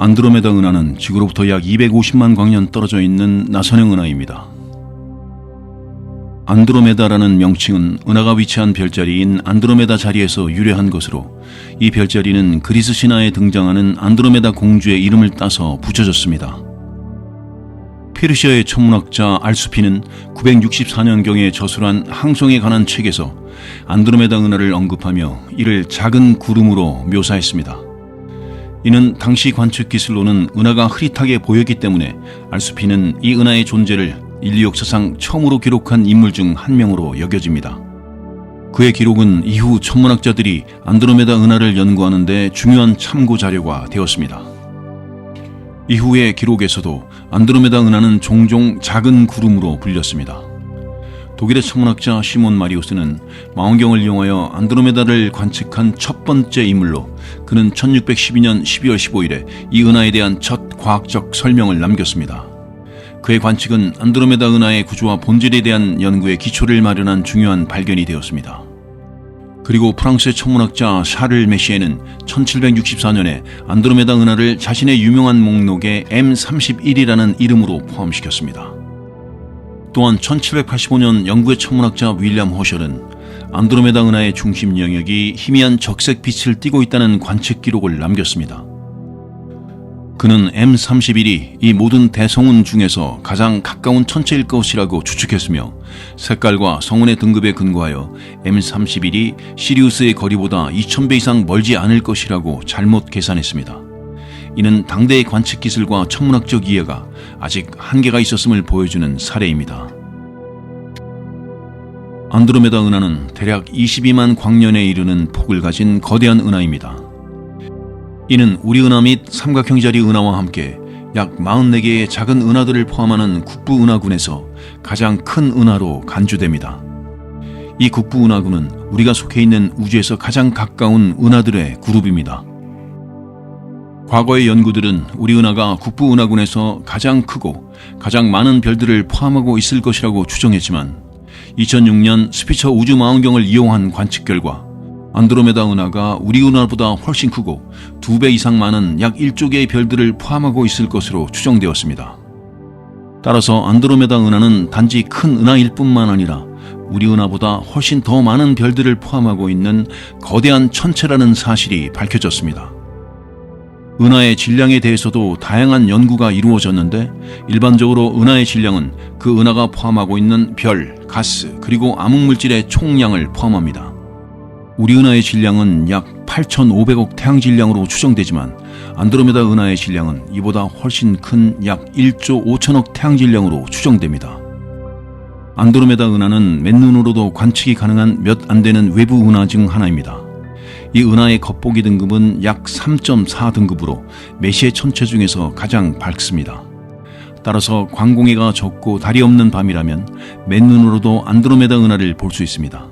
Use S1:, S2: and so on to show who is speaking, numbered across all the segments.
S1: 안드로메다 은하는 지구로부터 약 250만 광년 떨어져 있는 나선형 은하입니다. 안드로메다라는 명칭은 은하가 위치한 별자리인 안드로메다 자리에서 유래한 것으로 이 별자리는 그리스 신화에 등장하는 안드로메다 공주의 이름을 따서 붙여졌습니다. 페르시아의 천문학자 알수피는 964년경에 저술한 항성에 관한 책에서 안드로메다 은하를 언급하며 이를 작은 구름으로 묘사했습니다. 이는 당시 관측 기술로는 은하가 흐릿하게 보였기 때문에 알수피는 이 은하의 존재를 인류 역사상 처음으로 기록한 인물 중 한 명으로 여겨집니다. 그의 기록은 이후 천문학자들이 안드로메다 은하를 연구하는데 중요한 참고 자료가 되었습니다. 이후의 기록에서도 안드로메다 은하는 종종 작은 구름으로 불렸습니다. 독일의 천문학자 시몬 마리우스는 망원경을 이용하여 안드로메다를 관측한 첫 번째 인물로 그는 1612년 12월 15일에 이 은하에 대한 첫 과학적 설명을 남겼습니다. 그의 관측은 안드로메다 은하의 구조와 본질에 대한 연구의 기초를 마련한 중요한 발견이 되었습니다. 그리고 프랑스의 천문학자 샤를 메시에는 1764년에 안드로메다 은하를 자신의 유명한 목록에 M31이라는 이름으로 포함시켰습니다. 또한 1785년 영국의 천문학자 윌리엄 호셜은 안드로메다 은하의 중심 영역이 희미한 적색 빛을 띠고 있다는 관측 기록을 남겼습니다. 그는 M31이 이 모든 대성운 중에서 가장 가까운 천체일 것이라고 추측했으며 색깔과 성운의 등급에 근거하여 M31이 시리우스의 거리보다 2000배 이상 멀지 않을 것이라고 잘못 계산했습니다. 이는 당대의 관측 기술과 천문학적 이해가 아직 한계가 있었음을 보여주는 사례입니다. 안드로메다 은하는 대략 22만 광년에 이르는 폭을 가진 거대한 은하입니다. 이는 우리 은하 및 삼각형 자리 은하와 함께 약 44개의 작은 은하들을 포함하는 국부 은하군에서 가장 큰 은하로 간주됩니다. 이 국부 은하군은 우리가 속해 있는 우주에서 가장 가까운 은하들의 그룹입니다. 과거의 연구들은 우리 은하가 국부 은하군에서 가장 크고 가장 많은 별들을 포함하고 있을 것이라고 추정했지만 2006년 스피처 우주 망원경을 이용한 관측 결과 안드로메다 은하가 우리 은하보다 훨씬 크고 두 배 이상 많은 약 1조 개의 별들을 포함하고 있을 것으로 추정되었습니다. 따라서 안드로메다 은하는 단지 큰 은하일 뿐만 아니라 우리 은하보다 훨씬 더 많은 별들을 포함하고 있는 거대한 천체라는 사실이 밝혀졌습니다. 은하의 질량에 대해서도 다양한 연구가 이루어졌는데 일반적으로 은하의 질량은 그 은하가 포함하고 있는 별, 가스, 그리고 암흑물질의 총량을 포함합니다. 우리 은하의 질량은 약 8,500억 태양 질량으로 추정되지만 안드로메다 은하의 질량은 이보다 훨씬 큰 약 1조 5천억 태양 질량으로 추정됩니다. 안드로메다 은하는 맨눈으로도 관측이 가능한 몇 안 되는 외부 은하 중 하나입니다. 이 은하의 겉보기 등급은 약 3.4 등급으로 메시의 천체 중에서 가장 밝습니다. 따라서 광공해가 적고 달이 없는 밤이라면 맨눈으로도 안드로메다 은하를 볼 수 있습니다.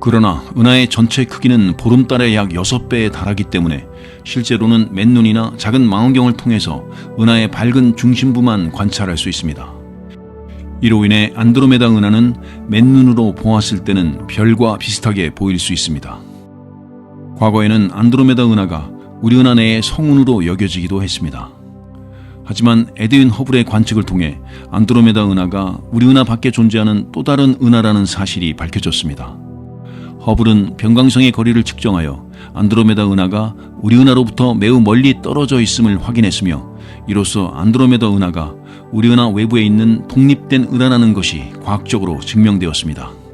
S1: 그러나 은하의 전체 크기는 보름달의 약 6배에 달하기 때문에 실제로는 맨눈이나 작은 망원경을 통해서 은하의 밝은 중심부만 관찰할 수 있습니다. 이로 인해 안드로메다 은하는 맨눈으로 보았을 때는 별과 비슷하게 보일 수 있습니다. 과거에는 안드로메다 은하가 우리 은하 내의 성운으로 여겨지기도 했습니다. 하지만 에드윈 허블의 관측을 통해 안드로메다 은하가 우리 은하 밖에 존재하는 또 다른 은하라는 사실이 밝혀졌습니다. 허블은 변광성의 거리를 측정하여 안드로메다 은하가 우리 은하로부터 매우 멀리 떨어져 있음을 확인했으며 이로써 안드로메다 은하가 우리 은하 외부에 있는 독립된 은하라는 것이 과학적으로 증명되었습니다.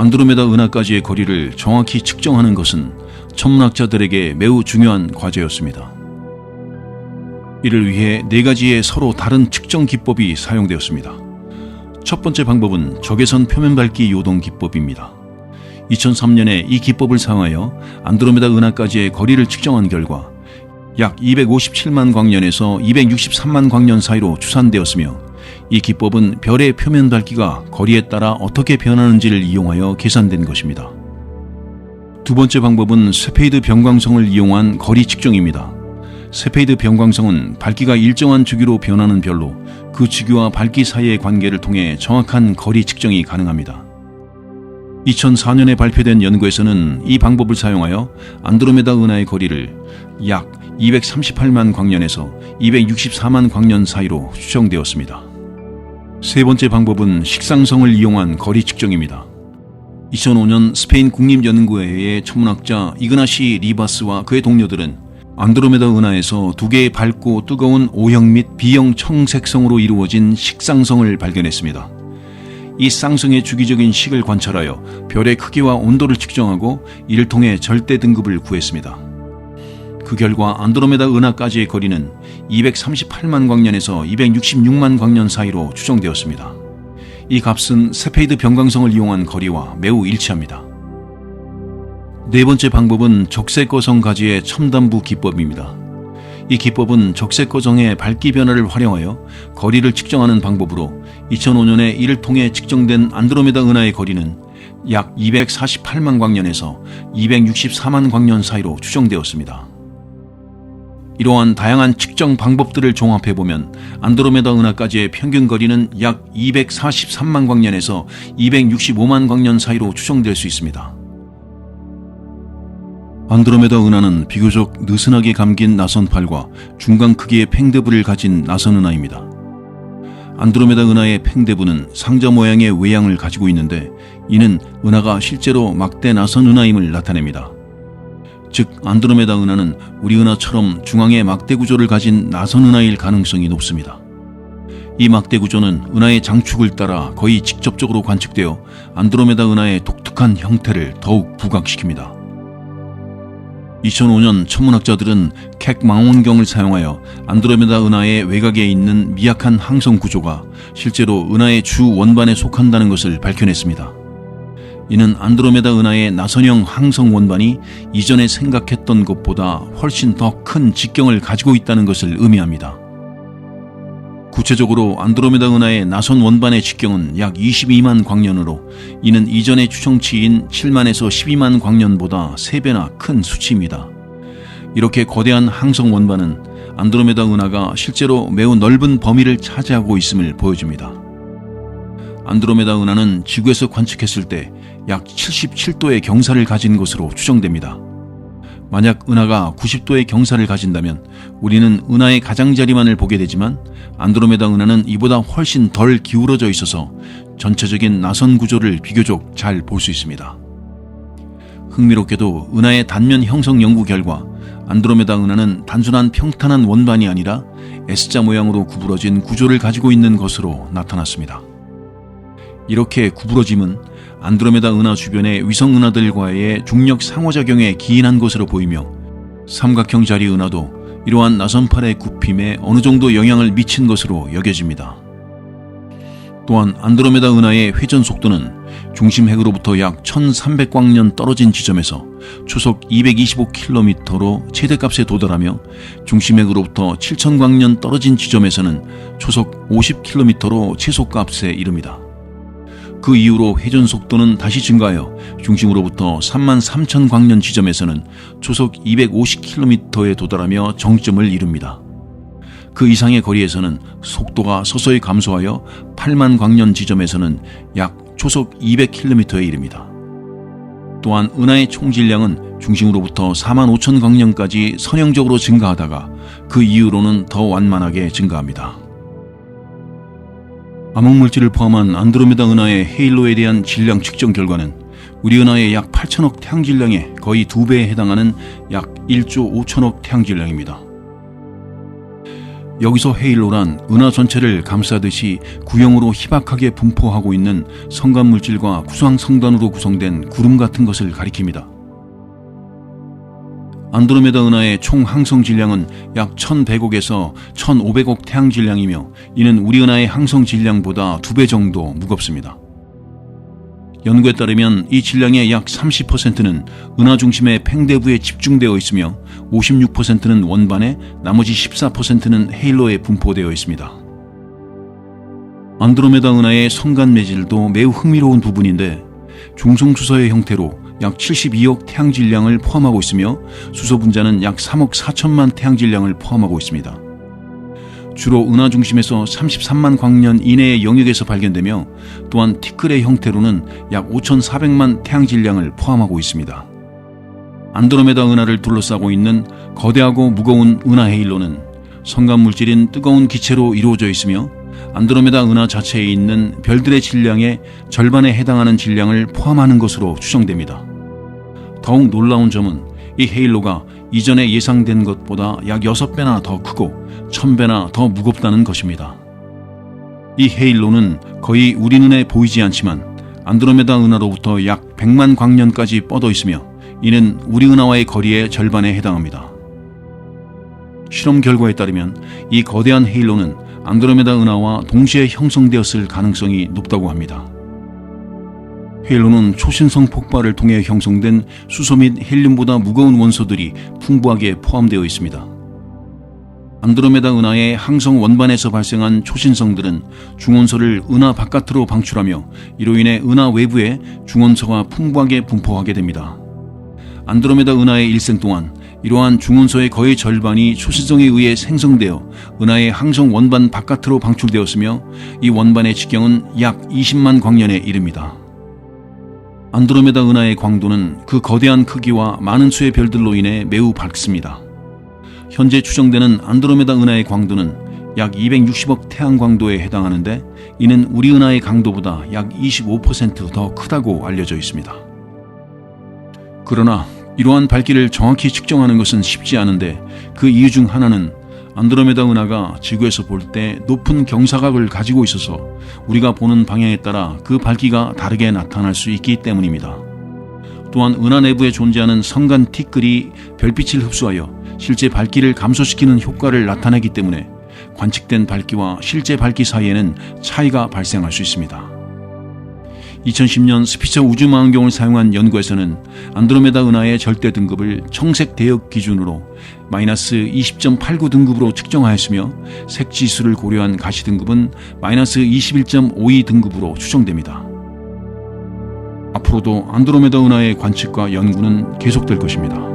S1: 안드로메다 은하까지의 거리를 정확히 측정하는 것은 천문학자들에게 매우 중요한 과제였습니다. 이를 위해 네 가지의 서로 다른 측정 기법이 사용되었습니다. 첫 번째 방법은 적외선 표면 밝기 요동 기법입니다. 2003년에 이 기법을 사용하여 안드로메다 은하까지의 거리를 측정한 결과 약 257만 광년에서 263만 광년 사이로 추산되었으며 이 기법은 별의 표면 밝기가 거리에 따라 어떻게 변하는지를 이용하여 계산된 것입니다. 두 번째 방법은 세페이드 변광성을 이용한 거리 측정입니다. 세페이드 변광성은 밝기가 일정한 주기로 변하는 별로 그 주기와 밝기 사이의 관계를 통해 정확한 거리 측정이 가능합니다. 2004년에 발표된 연구에서는 이 방법을 사용하여 안드로메다 은하의 거리를 약 238만 광년에서 264만 광년 사이로 추정되었습니다. 세 번째 방법은 식상성을 이용한 거리 측정입니다. 2005년 스페인 국립연구회의 천문학자 이그나시 리바스와 그의 동료들은 안드로메다 은하에서 두 개의 밝고 뜨거운 O형 및 B형 청색성으로 이루어진 식상성을 발견했습니다. 이 쌍성의 주기적인 식을 관찰하여 별의 크기와 온도를 측정하고 이를 통해 절대 등급을 구했습니다. 그 결과 안드로메다 은하까지의 거리는 238만 광년에서 266만 광년 사이로 추정되었습니다. 이 값은 세페이드 변광성을 이용한 거리와 매우 일치합니다. 네 번째 방법은 적색거성 가지의 첨단부 기법입니다. 이 기법은 적색거성의 밝기 변화를 활용하여 거리를 측정하는 방법으로 2005년에 이를 통해 측정된 안드로메다 은하의 거리는 약 248만 광년에서 264만 광년 사이로 추정되었습니다. 이러한 다양한 측정 방법들을 종합해 보면 안드로메다 은하까지의 평균 거리는 약 243만 광년에서 265만 광년 사이로 추정될 수 있습니다. 안드로메다 은하는 비교적 느슨하게 감긴 나선 팔과 중간 크기의 팽대부를 가진 나선 은하입니다. 안드로메다 은하의 팽대부는 상자 모양의 외양을 가지고 있는데 이는 은하가 실제로 막대 나선 은하임을 나타냅니다. 즉 안드로메다 은하는 우리 은하처럼 중앙에 막대 구조를 가진 나선 은하일 가능성이 높습니다. 이 막대 구조는 은하의 장축을 따라 거의 직접적으로 관측되어 안드로메다 은하의 독특한 형태를 더욱 부각시킵니다. 2005년 천문학자들은 캑 망원경을 사용하여 안드로메다 은하의 외곽에 있는 미약한 항성 구조가 실제로 은하의 주 원반에 속한다는 것을 밝혀냈습니다. 이는 안드로메다 은하의 나선형 항성 원반이 이전에 생각했던 것보다 훨씬 더 큰 직경을 가지고 있다는 것을 의미합니다. 구체적으로 안드로메다 은하의 나선 원반의 직경은 약 22만 광년으로 이는 이전의 추정치인 7만에서 12만 광년보다 3배나 큰 수치입니다. 이렇게 거대한 항성 원반은 안드로메다 은하가 실제로 매우 넓은 범위를 차지하고 있음을 보여줍니다. 안드로메다 은하는 지구에서 관측했을 때 약 77도의 경사를 가진 것으로 추정됩니다. 만약 은하가 90도의 경사를 가진다면 우리는 은하의 가장자리만을 보게 되지만 안드로메다 은하는 이보다 훨씬 덜 기울어져 있어서 전체적인 나선 구조를 비교적 잘 볼 수 있습니다. 흥미롭게도 은하의 단면 형성 연구 결과 안드로메다 은하는 단순한 평탄한 원반이 아니라 S자 모양으로 구부러진 구조를 가지고 있는 것으로 나타났습니다. 이렇게 구부러짐은 안드로메다 은하 주변의 위성 은하들과의 중력 상호작용에 기인한 것으로 보이며 삼각형 자리 은하도 이러한 나선팔의 굽힘에 어느 정도 영향을 미친 것으로 여겨집니다. 또한 안드로메다 은하의 회전 속도는 중심 핵으로부터 약 1300광년 떨어진 지점에서 초속 225km로 최대값에 도달하며 중심 핵으로부터 7000광년 떨어진 지점에서는 초속 50km로 최소값에 이릅니다. 그 이후로 회전 속도는 다시 증가하여 중심으로부터 3만 3천 광년 지점에서는 초속 250km에 도달하며 정점을 이룹니다. 그 이상의 거리에서는 속도가 서서히 감소하여 8만 광년 지점에서는 약 초속 200km에 이릅니다. 또한 은하의 총질량은 중심으로부터 4만 5천 광년까지 선형적으로 증가하다가 그 이후로는 더 완만하게 증가합니다. 암흑물질을 포함한 안드로메다 은하의 헤일로에 대한 질량 측정 결과는 우리 은하의 약 8천억 태양 질량의 거의 두 배에 해당하는 약 1조 5천억 태양 질량입니다. 여기서 헤일로란 은하 전체를 감싸듯이 구형으로 희박하게 분포하고 있는 성간물질과 구상 성단으로 구성된 구름 같은 것을 가리킵니다. 안드로메다 은하의 총 항성 질량은 약 1100억에서 1500억 태양 질량이며 이는 우리 은하의 항성 질량보다 두배 정도 무겁습니다. 연구에 따르면 이 질량의 약 30%는 은하 중심의 팽대부에 집중되어 있으며 56%는 원반에 나머지 14%는 헤일로에 분포되어 있습니다. 안드로메다 은하의 성간 매질도 매우 흥미로운 부분인데 중성수서의 형태로 약 72억 태양 질량을 포함하고 있으며 수소 분자는 약 3억 4천만 태양 질량을 포함하고 있습니다. 주로 은하 중심에서 33만 광년 이내의 영역에서 발견되며 또한 티끌의 형태로는 약 5,400만 태양 질량을 포함하고 있습니다. 안드로메다 은하를 둘러싸고 있는 거대하고 무거운 은하 헤일로는 성간 물질인 뜨거운 기체로 이루어져 있으며 안드로메다 은하 자체에 있는 별들의 질량의 절반에 해당하는 질량을 포함하는 것으로 추정됩니다. 더욱 놀라운 점은 이 헤일로가 이전에 예상된 것보다 약 6배나 더 크고 1000배나 더 무겁다는 것입니다. 이 헤일로는 거의 우리 눈에 보이지 않지만 안드로메다 은하로부터 약 100만 광년까지 뻗어 있으며 이는 우리 은하와의 거리의 절반에 해당합니다. 실험 결과에 따르면 이 거대한 헤일로는 안드로메다 은하와 동시에 형성되었을 가능성이 높다고 합니다. 헤일로는 초신성 폭발을 통해 형성된 수소 및 헬륨보다 무거운 원소들이 풍부하게 포함되어 있습니다. 안드로메다 은하의 항성 원반에서 발생한 초신성들은 중원소를 은하 바깥으로 방출하며 이로 인해 은하 외부에 중원소가 풍부하게 분포하게 됩니다. 안드로메다 은하의 일생 동안 이러한 중원소의 거의 절반이 초신성에 의해 생성되어 은하의 항성 원반 바깥으로 방출되었으며 이 원반의 직경은 약 20만 광년에 이릅니다. 안드로메다 은하의 광도는 그 거대한 크기와 많은 수의 별들로 인해 매우 밝습니다. 현재 추정되는 안드로메다 은하의 광도는 약 260억 태양 광도에 해당하는데 이는 우리 은하의 강도보다 약 25%더 크다고 알려져 있습니다. 그러나 이러한 밝기를 정확히 측정하는 것은 쉽지 않은데 그 이유 중 하나는 안드로메다 은하가 지구에서 볼 때 높은 경사각을 가지고 있어서 우리가 보는 방향에 따라 그 밝기가 다르게 나타날 수 있기 때문입니다. 또한 은하 내부에 존재하는 성간 티끌이 별빛을 흡수하여 실제 밝기를 감소시키는 효과를 나타내기 때문에 관측된 밝기와 실제 밝기 사이에는 차이가 발생할 수 있습니다. 2010년 스피처 우주망원경을 사용한 연구에서는 안드로메다 은하의 절대 등급을 청색 대역 기준으로 마이너스 20.89 등급으로 측정하였으며 색 지수를 고려한 가시 등급은 마이너스 21.52 등급으로 추정됩니다. 앞으로도 안드로메다 은하의 관측과 연구는 계속될 것입니다.